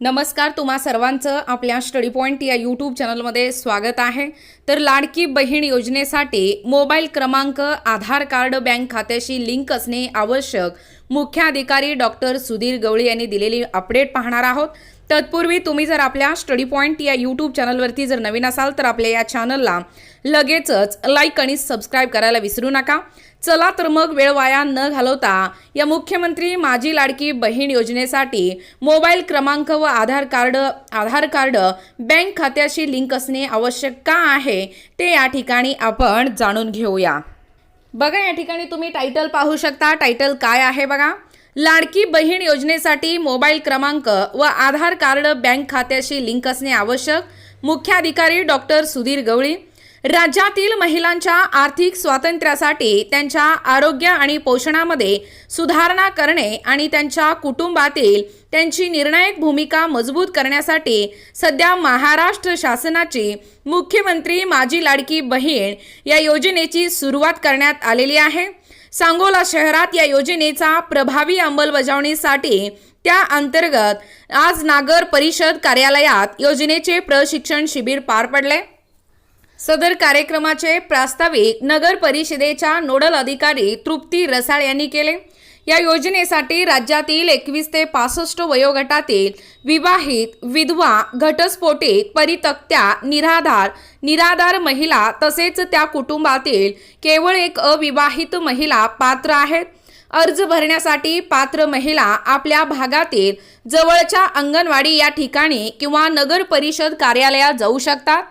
नमस्कार तुम्हा सर्वांचं आपल्या स्टडी पॉईंट या यूट्यूब चॅनलमध्ये स्वागत आहे. तर लाडकी बहीण योजनेसाठी मोबाईल क्रमांक आधार कार्ड बँक खात्याशी लिंक असणे आवश्यक. मुख्याधिकारी डॉक्टर सुधीर गवळी यांनी दिलेली अपडेट पाहणार आहोत. तत्पूर्वी तुम्ही जर आपल्या स्टडी पॉईंट या यूट्यूब चॅनलवरती जर नवीन असाल तर आपल्या या चॅनलला लगेचच लाईक आणि सबस्क्राईब करायला विसरू नका. चला तर मग वेळ वाया न घालवता या मुख्यमंत्री माझी लाडकी बहीण योजनेसाठी मोबाईल क्रमांक व Aadhaar card Aadhaar card bank खात्याशी लिंक असणे आवश्यक का आहे ते या ठिकाणी आपण जाणून घेऊया. बघा या ठिकाणी तुम्ही टायटल पाहू शकता. टायटल काय आहे बघा? लाडकी बहीण योजनेसाठी मोबाईल क्रमांक व आधार कार्ड बँक खात्याशी लिंक असणे आवश्यक. मुख्याधिकारी डॉक्टर सुधीर गवळी. राज्यातील महिलांच्या आर्थिक स्वातंत्र्यासाठी त्यांच्या आरोग्य आणि पोषणामध्ये सुधारणा करणे आणि त्यांच्या कुटुंबातील त्यांची निर्णायक भूमिका मजबूत करण्यासाठी सध्या महाराष्ट्र शासनाची मुख्यमंत्री माझी लाडकी बहीण या योजनेची सुरुवात करण्यात आलेली आहे. सांगोला शहरात या योजनेचा प्रभावी अंमलबजावणीसाठी त्या अंतर्गत आज नागर परिषद कार्यालयात योजनेचे प्रशिक्षण शिबिर पार पडले. सदर कार्यक्रमाचे प्रास्ताविक नगर परिषदेच्या नोडल अधिकारी तृप्ती रसाळ यांनी केले. या योजनेसाठी राज्यातील एकवीस ते पासष्ट वयोगटातील विवाहित विधवा घटस्फोटित परितक्त्या निराधार निराधार महिला तसेच त्या कुटुंबातील केवळ एक अविवाहित महिला पात्र आहेत. अर्ज भरण्यासाठी पात्र महिला आपल्या भागातील जवळच्या अंगणवाडी या ठिकाणी किंवा नगर परिषद कार्यालयात जाऊ शकतात.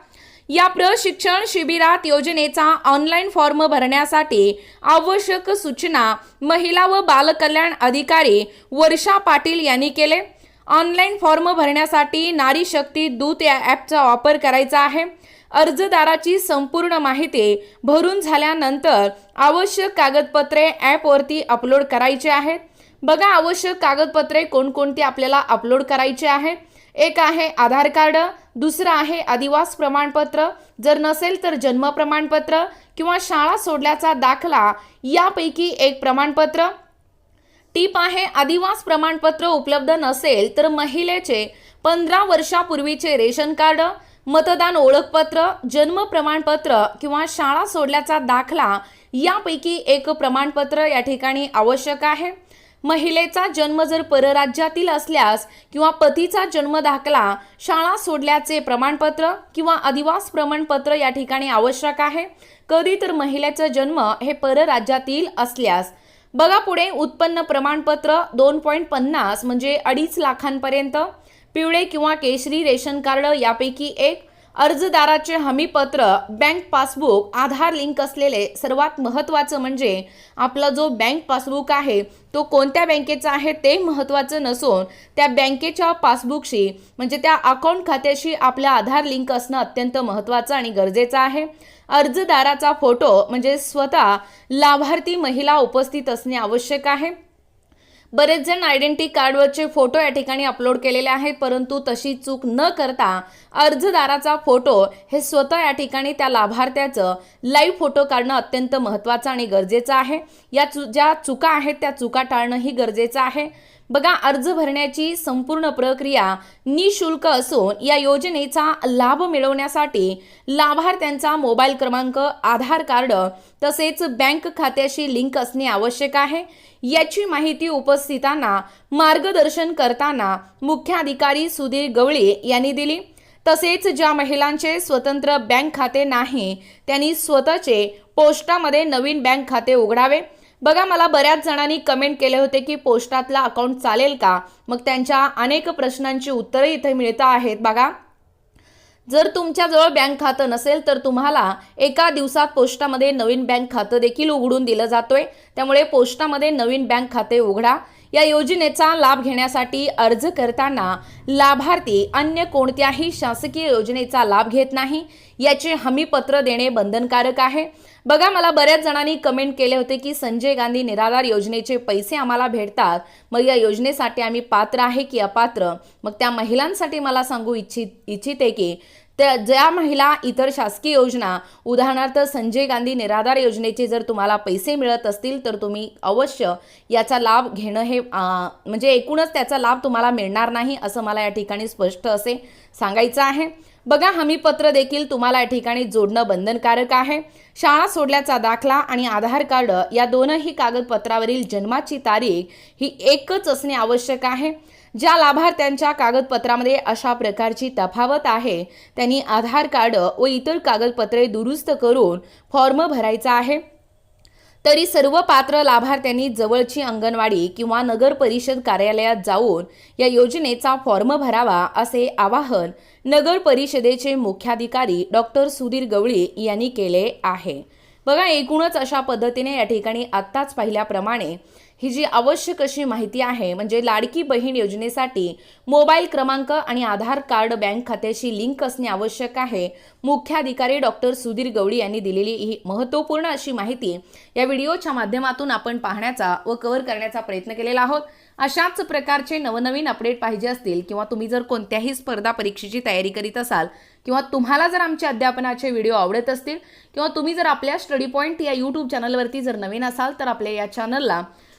या प्रशिक्षण शिबिरात योजनेचा ऑनलाईन फॉर्म भरण्यासाठी आवश्यक सूचना महिला व बालकल्याण अधिकारी वर्षा पाटील यांनी केले. ऑनलाईन फॉर्म भरण्यासाठी नारी शक्ती दूत या ॲपचा वापर करायचा आहे. अर्जदाराची संपूर्ण माहिती भरून झाल्यानंतर आवश्यक कागदपत्रे ॲपवरती अपलोड करायची आहेत. बघा आवश्यक कागदपत्रे कोणकोणती आपल्याला अपलोड करायची आहे एक आहे आधार कार्ड दुसरं आहे आदिवास प्रमाणपत्र. जर नसेल तर जन्म प्रमाणपत्र किंवा शाळा सोडल्याचा दाखला यापैकी एक प्रमाणपत्र. टीप आहे आदिवास प्रमाणपत्र उपलब्ध नसेल तर महिलेचे पंधरा वर्षापूर्वीचे रेशन कार्ड मतदान ओळखपत्र जन्म प्रमाणपत्र किंवा शाळा सोडल्याचा दाखला यापैकी एक प्रमाणपत्र या ठिकाणी आवश्यक आहे. महिलेचा जन्म जर परराज्यातील असल्यास किंवा पतीचा जन्म दाखला शाळा सोडल्याचे प्रमाणपत्र किंवा अधिवास प्रमाणपत्र या ठिकाणी आवश्यक आहे. कधी तर महिलेचा जन्म हे परराज्यातील असल्यास. बघा पुढे उत्पन्न प्रमाणपत्र दोन पॉईंट पन्नास म्हणजे अडीच लाखांपर्यंत. पिवळे किंवा केशरी रेशन कार्ड यापैकी एक. अर्जदाराचे हमीपत्र बँक पासबुक आधार लिंक असलेले सर्वात महत्त्वाचं म्हणजे आपला जो बँक पासबुक आहे तो कोणत्या बँकेचा आहे ते महत्त्वाचं नसून त्या बँकेच्या पासबुकशी म्हणजे त्या अकाउंट खात्याशी आपला आधार लिंक असणं अत्यंत महत्त्वाचं आणि गरजेचं आहे. अर्जदाराचा फोटो म्हणजे स्वतः लाभार्थी महिला उपस्थित असणे आवश्यक आहे. बरेच जण आयडेंटिटी कार्डवरचे फोटो या ठिकाणी अपलोड केलेले आहेत परंतु तशी चूक न करता अर्जदाराचा फोटो हे स्वतः या ठिकाणी त्या लाभार्थ्याचं लाईव्ह फोटो काढणं अत्यंत महत्त्वाचं आणि गरजेचं आहे. या चु ज्या चुका आहेत त्या चुका टाळणंही गरजेचं आहे. बघा अर्ज भरण्याची संपूर्ण प्रक्रिया निशुल्क असून या योजनेचा लाभ मिळवण्यासाठी लाभार्थ्यांचा मोबाईल क्रमांक आधार कार्ड तसेच बँक खात्याशी लिंक असणे आवश्यक आहे. याची माहिती उपस्थितांना मार्गदर्शन करताना मुख्याधिकारी सुधीर गवळी यांनी दिली. तसेच ज्या महिलांचे स्वतंत्र बँक खाते नाही त्यांनी स्वतःचे पोस्टामध्ये नवीन बँक खाते उघडावे. बघा मला बऱ्याच जणांनी कमेंट केले होते की पोस्टातला अकाउंट चालेल का? मग त्यांच्या अनेक प्रश्नांची उत्तरं इथे मिळत आहेत. बघा जर तुमच्याजवळ बँक खातं नसेल तर तुम्हाला एका दिवसात पोस्टामध्ये नवीन बँक खातं देखील उघडून दिलं जातोय. त्यामुळे पोस्टामध्ये नवीन बँक खाते उघडा. या योजनेचा लाभ घेण्यासाठी अर्ज करताना लाभार्थी अन्य कोणत्याही शासकीय योजनेचा लाभ घेत नाही याचे हमीपत्र देणे बंधनकारक आहे. बघा मला बऱ्याच जणांनी कमेंट केले होते की संजय गांधी निराधार योजनेचे पैसे आम्हाला भेटतात. मग या योजनेसाठी आम्ही पात्र आहे की अपात्र? मग त्या महिलांसाठी मला सांगू इच्छित इच्छिते की त्या ज्या महिला इतर शासकीय योजना उदाहरणार्थ संजय गांधी निराधार योजनेचे जर तुम्हाला पैसे मिळत असतील तर तुम्ही अवश्य याचा लाभ घेणं हे म्हणजे एकूणच त्याचा लाभ तुम्हाला मिळणार नाही असं मला या ठिकाणी स्पष्ट असे सांगायचं आहे. बघा हमीपत्र देखील तुम्हाला या ठिकाणी जोडणं बंधनकारक आहे. शाळा सोडल्याचा दाखला आणि आधार कार्ड या दोनही कागदपत्रावरील जन्माची तारीख ही एकच असणे आवश्यक आहे. ज्या लाभार्थ्यांच्या कागदपत्रामध्ये अशा प्रकारची तफावत आहे त्यांनी आधार कार्ड व इतर कागदपत्रे दुरुस्त करून फॉर्म भरायचा आहे. तरी सर्व पात्र लाभार्थ्यांनी जवळची अंगणवाडी किंवा नगर परिषद कार्यालयात जाऊन या योजनेचा फॉर्म भरावा असे आवाहन नगर परिषदेचे मुख्याधिकारी डॉक्टर सुधीर गवळी यांनी केले आहे. बघा एकूणच अशा पद्धतीने या ठिकाणी आत्ताच पाहिल्याप्रमाणे ही जी आवश्यक अशी माहिती आहे म्हणजे लाडकी बहीण योजनेसाठी मोबाईल क्रमांक आणि आधार कार्ड बँक खात्याशी लिंक असणे आवश्यक आहे. मुख्याधिकारी डॉक्टर सुधीर गवळी यांनी दिलेली ही महत्त्वपूर्ण अशी माहिती या व्हिडिओच्या माध्यमातून आपण पाहण्याचा व कव्हर करण्याचा प्रयत्न केलेला आहोत. अशाच प्रकारचे नवनवीन अपडेट पाहिजे असतील किंवा तुम्ही जर कोणत्याही स्पर्धा परीक्षेची तयारी करीत असाल किंवा तुम्हाला जर आमचे अध्यापनाचे व्हिडिओ आवडत असतील किंवा तुम्ही जर आपल्या स्टडी पॉईंट या यूट्यूब चॅनलवरती जर नवीन असाल तर आपल्या या चॅनलला